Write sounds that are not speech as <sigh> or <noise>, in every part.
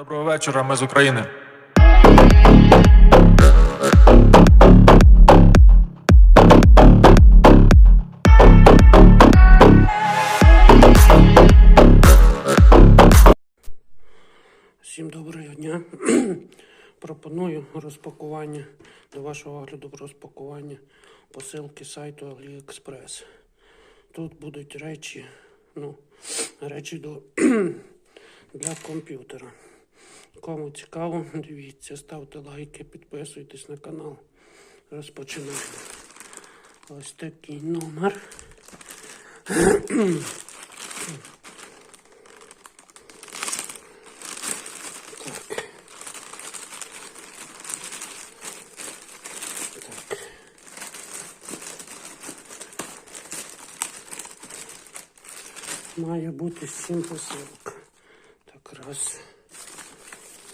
Доброго вечора, ми з України. Всім доброго дня. <clears throat> Пропоную розпакування до вашого огляду розпакування посилки сайту AliExpress. Тут будуть речі, ну, речі до, <clears throat> для комп'ютера. Кому цікаво, <laughs> дивіться, ставте лайки, підписуйтесь на канал. Розпочинаємо. Ось такий номер. Має бути сім посилок. Так, раз,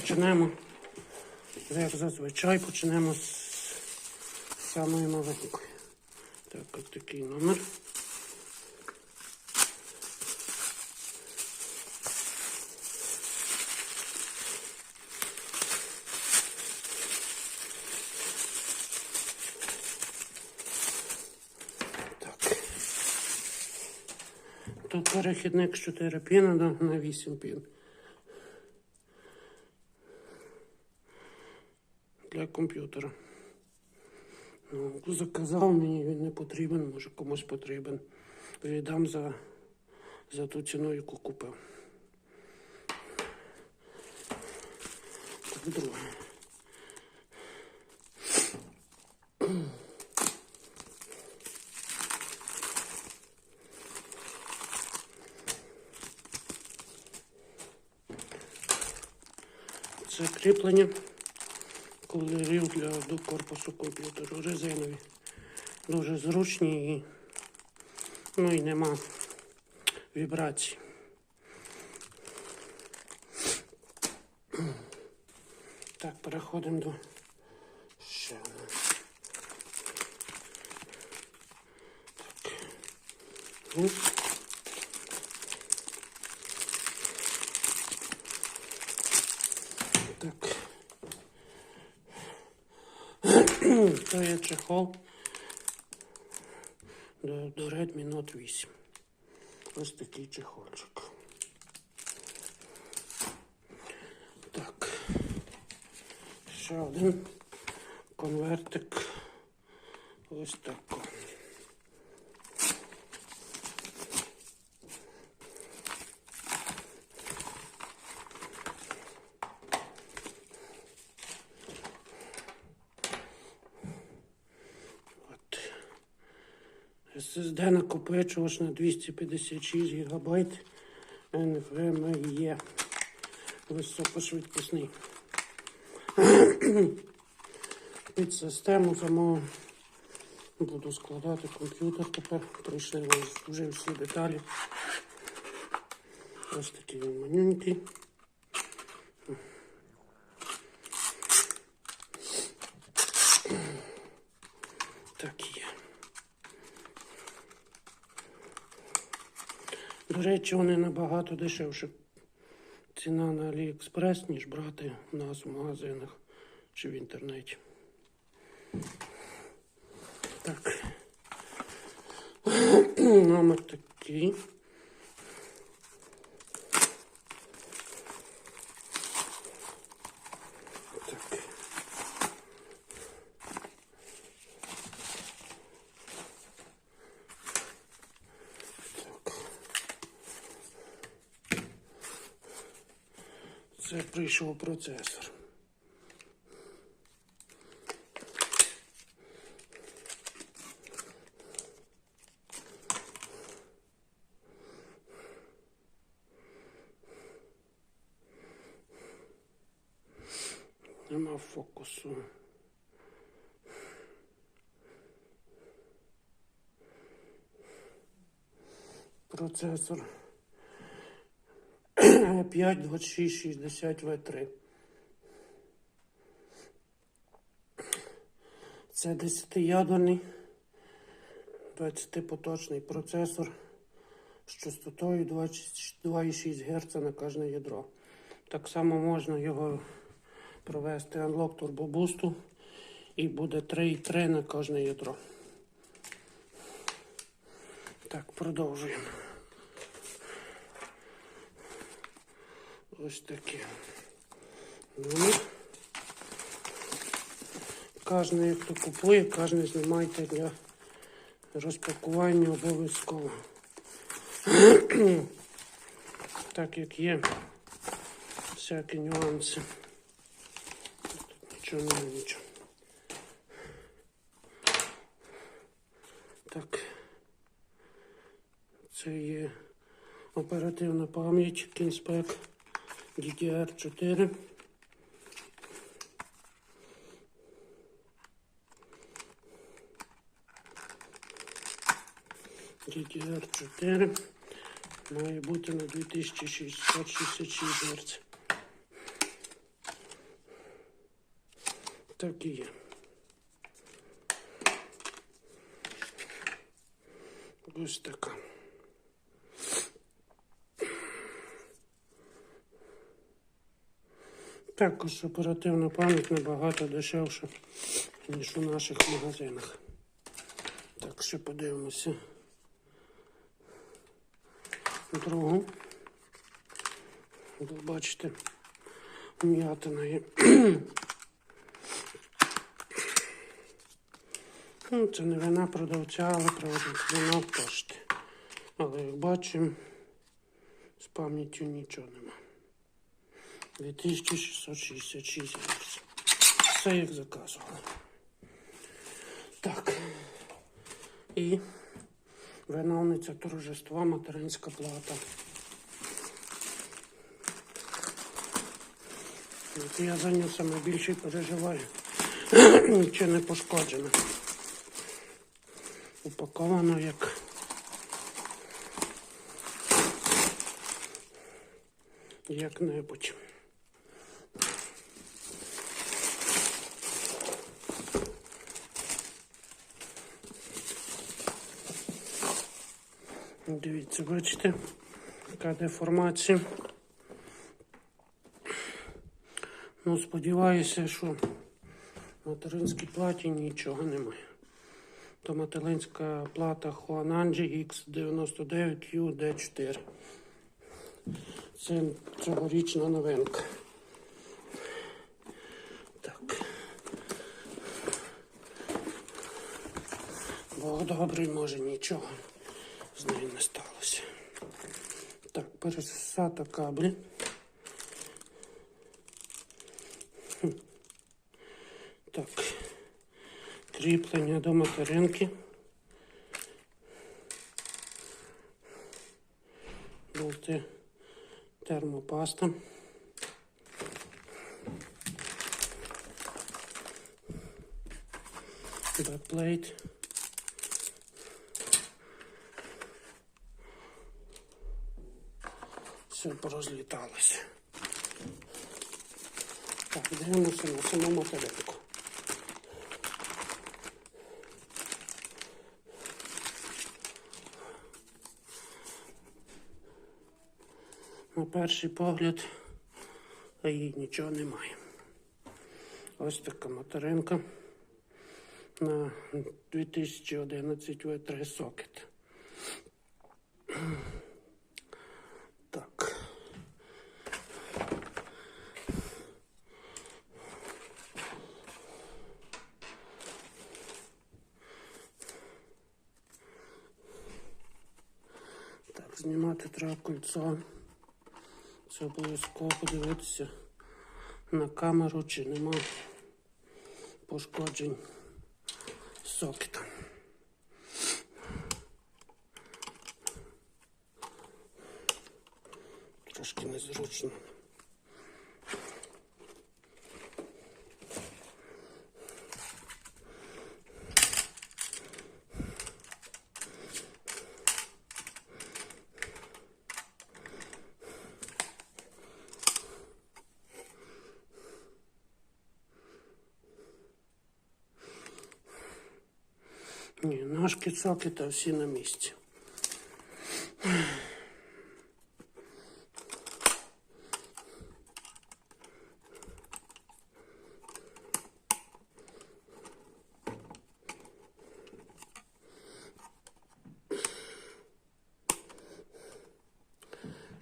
Почнемо. Як зазвичай почнемо з самої маленької. Так, ось такий номер. Тут перехідник з 4 піна на, на 8 пін. Для комп'ютера. Ну, заказав мені, він не потрібен, може комусь потрібен. Віддам за, за ту ціну, яку купив. Так, друге. Це кріплення кольорів для до корпусу комп'ютеру. Резинові. Дуже зручні і, ну, і нема вібрацій. Так, переходимо до ще. одного. Так. То є чехол до, до Redmi Note 8. Ось такий чехольчик. Так. Ще один конвертик. Ось так. От. SSD накопичувач на 256 ГБ NVMe. Високошвидкісний. <clears throat> Під систему самого буду складати комп'ютер. Тепер прийшли вже всі деталі. Ось такий він манюнький. Так є. Речі, вони набагато дешевше. Ціна на Аліекспрес, ніж брати в нас в магазинах чи в інтернеті. Так. <clears throat> Номер такий. перебільшимо процесор. Нема фокусу. Процесор. 52660 V3. Це 10-ядерний 20-поточний процесор з частотою 2,6 Гц на кожне ядро. Так само можна його провести Turbo Boost і буде 3,3 на кожне ядро. Так, продовжуємо. Ось таке. Ну, Кожен, хто купує, кожен знімайте для розпакування обов'язково. <clears throat> так як є всякі нюанси. Тут нічого немає, нічого. Так. Це є оперативна пам'ять Кінспек DDR4. DDR4 має бути на 2666 Гц. Так і є. Ось така. Також оперативна пам'ять набагато дешевша, ніж у наших магазинах. Так, ще подивимося. Другу. Ви бачите, м'ятина є. Ну, це не вина продавця, але вина в пошті. Але як бачимо, з пам'яттю нічого нема. 2666 Гц. Все як заказували. Так. І виновниця торжества материнська плата. От я за нього саме більше переживаю. <clears throat> Нічого не пошкоджено. Упаковано як. Як-небудь. Дивіться, бачите, яка деформація. Ну, сподіваюся, що в материнській платі нічого немає. То материнська плата Huananji X99UD4. Це цьогорічна новинка. Так. Бог добрий, може нічого з нею не сталося. Так, пересата кабель. Так. Кріплення до материнки. Болти термопаста. Бекплейт. Все порозліталося. Так, дивимося на саму материнку. На перший погляд, їй нічого немає. Ось така материнка на 2011 V3 сокет. Так. Так, знімати треба кольцо. Це обов'язково подивитися на камеру, чи нема пошкоджень сокета. Трошки незручно. Ні, ножки, сокета всі на місці.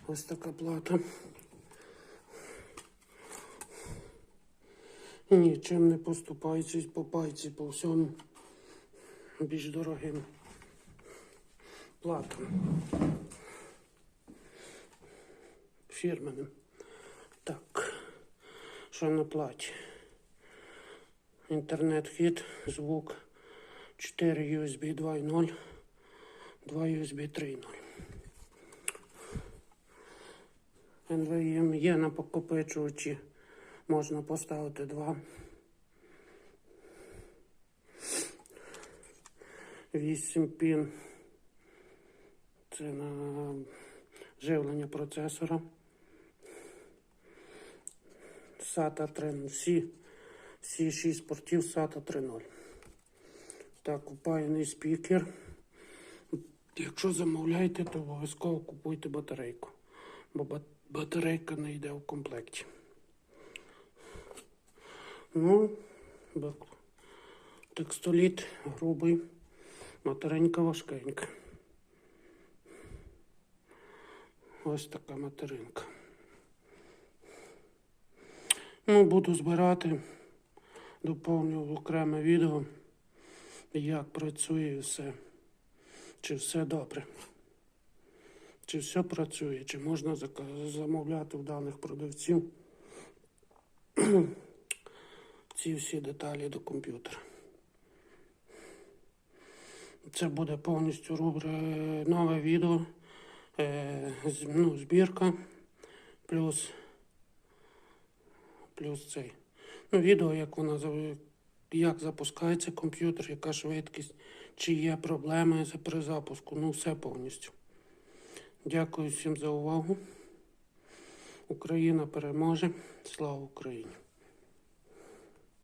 Ось така плата. Нічим не поступаючись по пайці, по всьому більш дорогим платам. Фірменним. Так, що на платі? Інтернет-хід, звук 4 USB 2.0, 2 USB 3.0. NVM є на покопичувачі, можна поставити два. Вісім пін. Це на живлення процесора. SATA 3, всі, всі 6 портів SATA 3.0. Так, упаяний спікер. Якщо замовляєте, то обов'язково купуйте батарейку, бо батарейка не йде в комплекті. Ну, текстоліт грубий, материнка важкенька. Ось така материнка. Ну, буду збирати, доповню окреме відео, як працює все. Чи все добре. Чи все працює, чи можна замовляти в даних продавців <clears throat> ці всі деталі до комп'ютера. Це буде повністю рубри нове відео, е, ну, збірка, плюс, плюс цей. Ну, відео, як вона як запускається комп'ютер, яка швидкість, чи є проблеми при запуску. Ну, все повністю. Дякую всім за увагу. Україна переможе. Слава Україні!